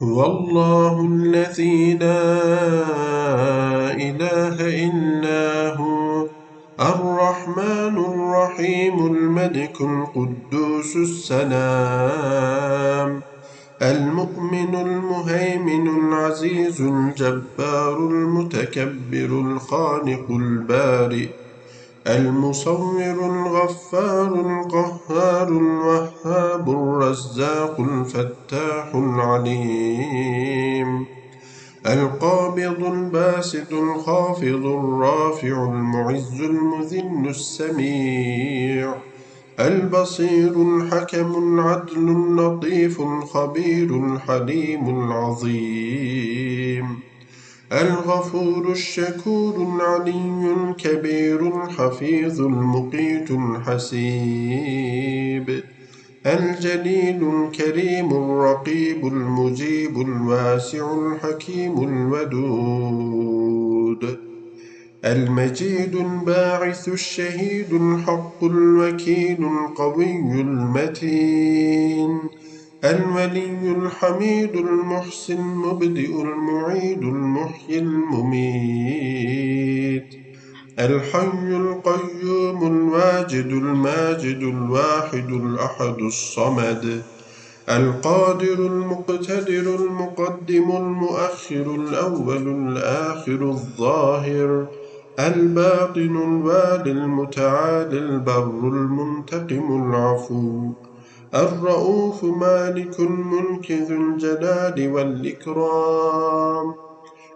والله الذي لا إله إلا هو الرحمن الرحيم الملك القدوس السلام المؤمن المهيمن العزيز الجبار المتكبر الخالق البارئ المصور الغفار القهار الوهاب الرزاق الفتاح العليم القابض الباسط الخافض الرافع المعز المذل السميع البصير الحكم العدل اللطيف الخبير الحليم العظيم الغفور الشكور العلي الكبير الحفيظ المقيت الحسيب الجليل الكريم الرقيب المجيب الواسع الحكيم الودود المجيد الباعث الشهيد الحق الوكيل القوي المتين الولي الحميد المحسن المبدئ المعيد المحيي المميت الحي القيوم الواجد الماجد الواحد الأحد الصمد القادر المقتدر المقدم المؤخر الأول الآخر الظاهر الباطن الوالي المتعالي البر المنتقم العفو الرؤوف مالك الملك ذو الجلال والإكرام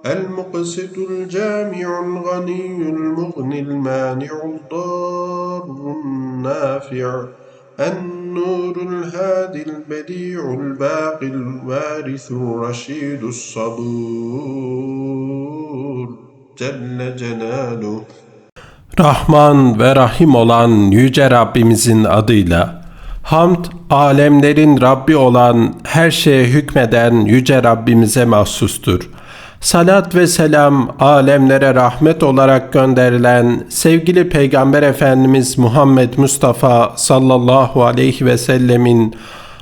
المقسط الجامع الغني المغني المانع الضار النافع النور الهادي البديع الباقي الوارث الرشيد الصبور. جل جلاله. ve Rahim olan Yüce Rabbimizin adıyla, hamd, alemlerin Rabbi olan, her şeye hükmeden Yüce Rabbimize mahsustur. Salat ve selam, alemlere rahmet olarak gönderilen sevgili Peygamber Efendimiz Muhammed Mustafa sallallahu aleyhi ve sellemin,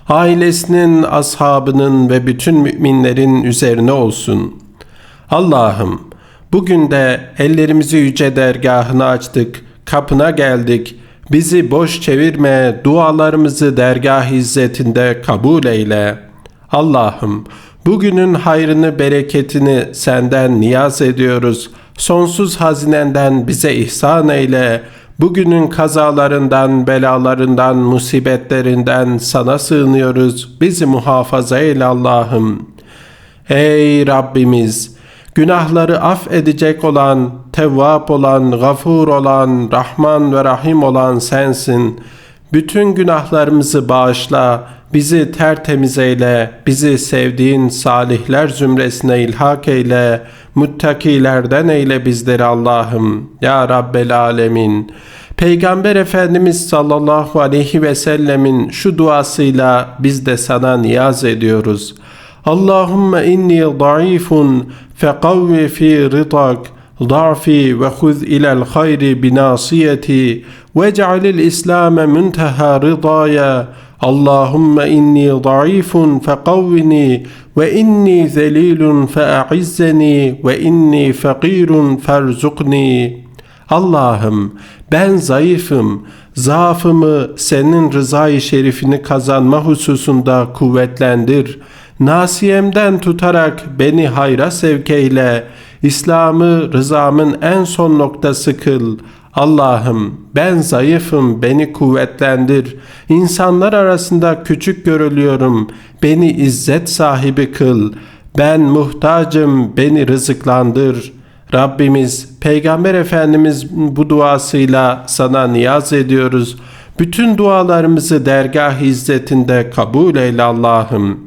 ailesinin, ashabının ve bütün müminlerin üzerine olsun. Allah'ım, Bugün de ellerimizi yüce dergahına açtık, kapına geldik. Bizi boş çevirme, dualarımızı dergah izzetinde kabul eyle. Allah'ım, bugünün hayrını, bereketini senden niyaz ediyoruz. Sonsuz hazinenden bize ihsan eyle. Bugünün kazalarından, belalarından, musibetlerinden sana sığınıyoruz. Bizi muhafaza eyle Allah'ım. Ey Rabbimiz! Günahları af edecek olan, tevvap olan, gafur olan, Rahman ve Rahim olan sensin. Bütün günahlarımızı bağışla, bizi tertemiz eyle, bizi sevdiğin salihler zümresine ilhak eyle, muttakilerden eyle bizleri Allah'ım. Ya Rabbel Alemin. Peygamber Efendimiz sallallahu aleyhi ve sellemin şu duasıyla biz de sana niyaz ediyoruz. Allahümme inni zayıfun fekavvi fi rıdak ضعفي وخذ إلى الخير بناصيتي واجعل الإسلام منتهى رضايا اللهم إني ضعيف فقوني وإني ذليل فأعزني وإني فقير فارزقني Allah'ım ben zayıfım, zaafımı senin rızayı şerifini kazanma hususunda kuvvetlendir. Nasiyemden tutarak beni hayra sevk eyle. İslam'ı rızamın en son noktası kıl. Allah'ım ben zayıfım beni kuvvetlendir. İnsanlar arasında küçük görülüyorum. Beni izzet sahibi kıl. Ben muhtacım beni rızıklandır.'' Rabbimiz, Peygamber Efendimiz bu duasıyla sana niyaz ediyoruz. Bütün dualarımızı dergah izzetinde kabul eyle Allah'ım.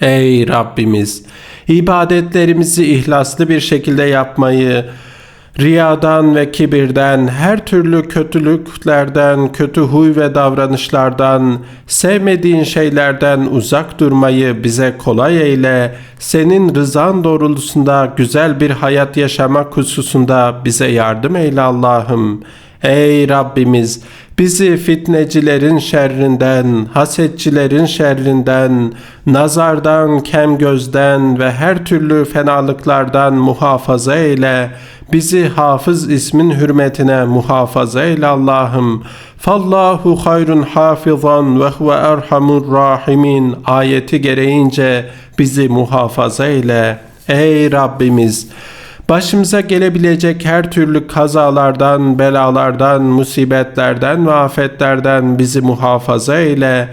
Ey Rabbimiz, ibadetlerimizi ihlaslı bir şekilde yapmayı, riyadan ve kibirden, her türlü kötülüklerden, kötü huy ve davranışlardan, sevmediğin şeylerden uzak durmayı bize kolay eyle. Senin rızan doğrultusunda güzel bir hayat yaşamak hususunda bize yardım eyle Allah'ım. Ey Rabbimiz, Bizi fitnecilerin şerrinden, hasetçilerin şerrinden, nazardan, kem gözden ve her türlü fenalıklardan muhafaza eyle. Bizi hafız ismin hürmetine muhafaza eyle Allah'ım. Fallahu hayrun hafizan ve huve erhamur rahimin ayeti gereğince bizi muhafaza eyle. Ey Rabbimiz! Başımıza gelebilecek her türlü kazalardan, belalardan, musibetlerden ve afetlerden bizi muhafaza eyle.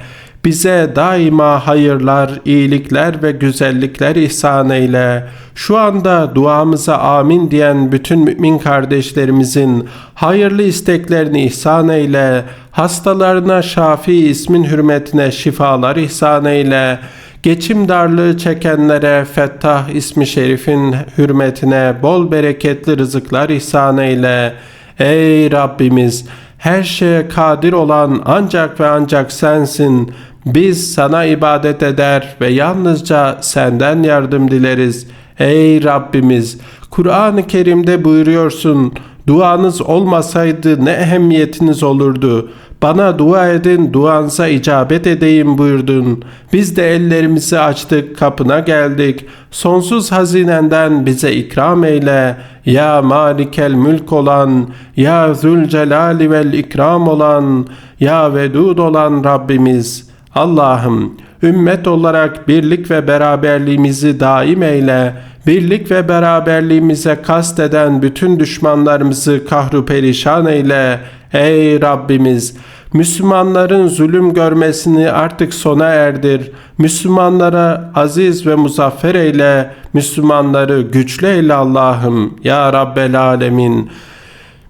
Bize daima hayırlar, iyilikler ve güzellikler ihsan eyle. Şu anda duamıza amin diyen bütün mümin kardeşlerimizin hayırlı isteklerini ihsan eyle. Hastalarına Şafi ismin hürmetine şifalar ihsan eyle. Geçim darlığı çekenlere Fettah ismi şerifin hürmetine bol bereketli rızıklar ihsan eyle. Ey Rabbimiz! Her şeye kadir olan ancak ve ancak sensin. Biz sana ibadet eder ve yalnızca senden yardım dileriz. Ey Rabbimiz! Kur'an-ı Kerim'de buyuruyorsun. Duanız olmasaydı ne ehemmiyetiniz olurdu. Bana dua edin, duanıza icabet edeyim buyurdun. Biz de ellerimizi açtık, kapına geldik. Sonsuz hazinenden bize ikram eyle. Ya malikel mülk olan, ya zülcelali vel ikram olan, ya vedud olan Rabbimiz. Allah'ım, ümmet olarak birlik ve beraberliğimizi daim eyle. Birlik ve beraberliğimize kasteden bütün düşmanlarımızı kahru perişan eyle. Ey Rabbimiz! Müslümanların zulüm görmesini artık sona erdir. Müslümanlara aziz ve muzaffer eyle. Müslümanları güçlü eyle Allah'ım. Ya Rabbel Alemin.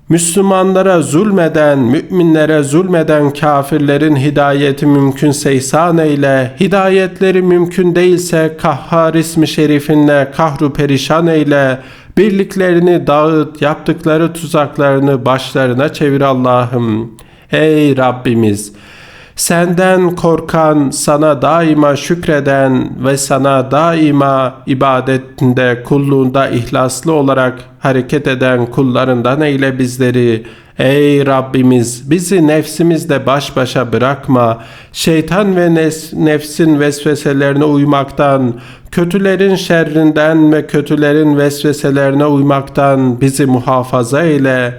Müslümanlara zulmeden, müminlere zulmeden kafirlerin hidayeti mümkünse ihsan eyle. Hidayetleri mümkün değilse kahhar ismi şerifinle kahru perişan eyle. Birliklerini dağıt, yaptıkları tuzaklarını başlarına çevir Allah'ım. Ey Rabbimiz! Senden korkan, sana daima şükreden ve sana daima ibadetinde, kulluğunda ihlaslı olarak hareket eden kullarından eyle bizleri. Ey Rabbimiz bizi nefsimizle baş başa bırakma. Şeytan ve nefsin vesveselerine uymaktan, kötülerin şerrinden ve kötülerin vesveselerine uymaktan bizi muhafaza eyle.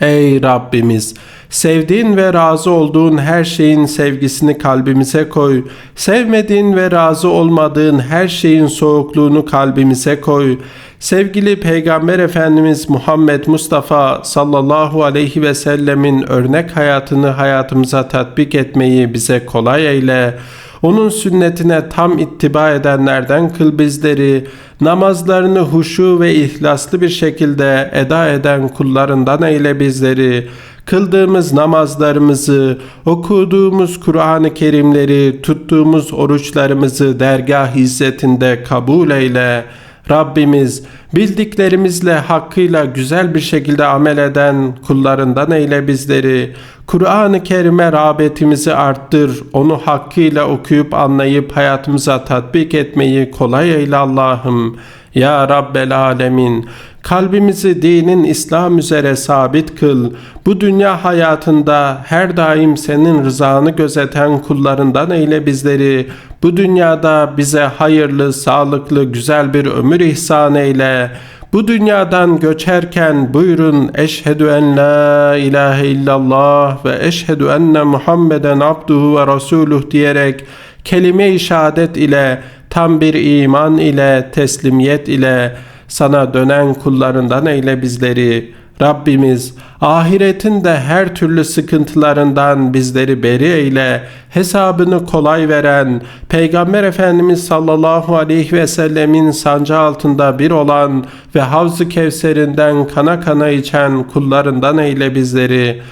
Ey Rabbimiz! Sevdiğin ve razı olduğun her şeyin sevgisini kalbimize koy. Sevmediğin ve razı olmadığın her şeyin soğukluğunu kalbimize koy. Sevgili Peygamber Efendimiz Muhammed Mustafa sallallahu aleyhi ve sellemin örnek hayatını hayatımıza tatbik etmeyi bize kolay eyle. Onun sünnetine tam ittiba edenlerden kıl bizleri, namazlarını huşu ve ihlaslı bir şekilde eda eden kullarından eyle bizleri, kıldığımız namazlarımızı, okuduğumuz Kur'an-ı Kerimleri, tuttuğumuz oruçlarımızı dergah hizmetinde kabul eyle. Rabbimiz bildiklerimizle hakkıyla güzel bir şekilde amel eden kullarından eyle bizleri. Kur'an-ı Kerim'e rağbetimizi arttır. Onu hakkıyla okuyup anlayıp hayatımıza tatbik etmeyi kolay eyle Allah'ım. Ya Rabbel Alemin kalbimizi dinin İslam üzere sabit kıl. Bu dünya hayatında her daim senin rızanı gözeten kullarından eyle bizleri. Bu dünyada bize hayırlı, sağlıklı, güzel bir ömür ihsan eyle. Bu dünyadan göçerken buyurun eşhedü en la ilahe illallah ve eşhedü enne Muhammeden abduhu ve resuluh diyerek kelime-i şehadet ile tam bir iman ile teslimiyet ile sana dönen kullarından eyle bizleri. Rabbimiz ahiretin de her türlü sıkıntılarından bizleri beri eyle. Hesabını kolay veren, Peygamber Efendimiz sallallahu aleyhi ve sellemin sancı altında bir olan ve Havz-ı Kevser'inden kana kana içen kullarından eyle bizleri.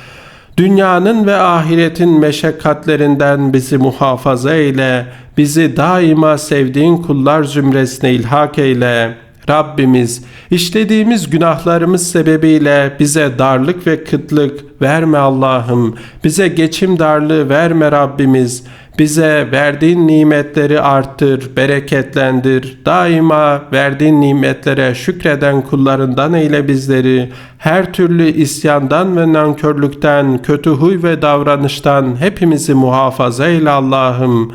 Dünyanın ve ahiretin meşakkatlerinden bizi muhafaza eyle. Bizi daima sevdiğin kullar zümresine ilhak eyle.'' Rabbimiz işlediğimiz günahlarımız sebebiyle bize darlık ve kıtlık verme Allah'ım. Bize geçim darlığı verme Rabbimiz. Bize verdiğin nimetleri arttır, bereketlendir. Daima verdiğin nimetlere şükreden kullarından eyle bizleri. Her türlü isyandan ve nankörlükten, kötü huy ve davranıştan hepimizi muhafaza eyle Allah'ım.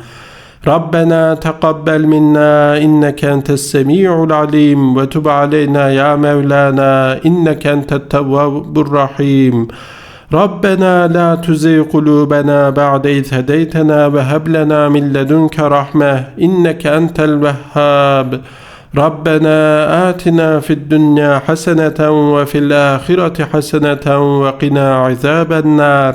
ربنا تقبل منا إنك أنت السميع العليم وتب علينا يا مولانا إنك أنت التواب الرحيم. ربنا لا تزغ قلوبنا بعد إذ هديتنا وهب لنا من لدنك رحمة إنك أنت الوهاب. ربنا آتنا في الدنيا حسنة وفي الآخرة حسنة وقنا عذاب النار.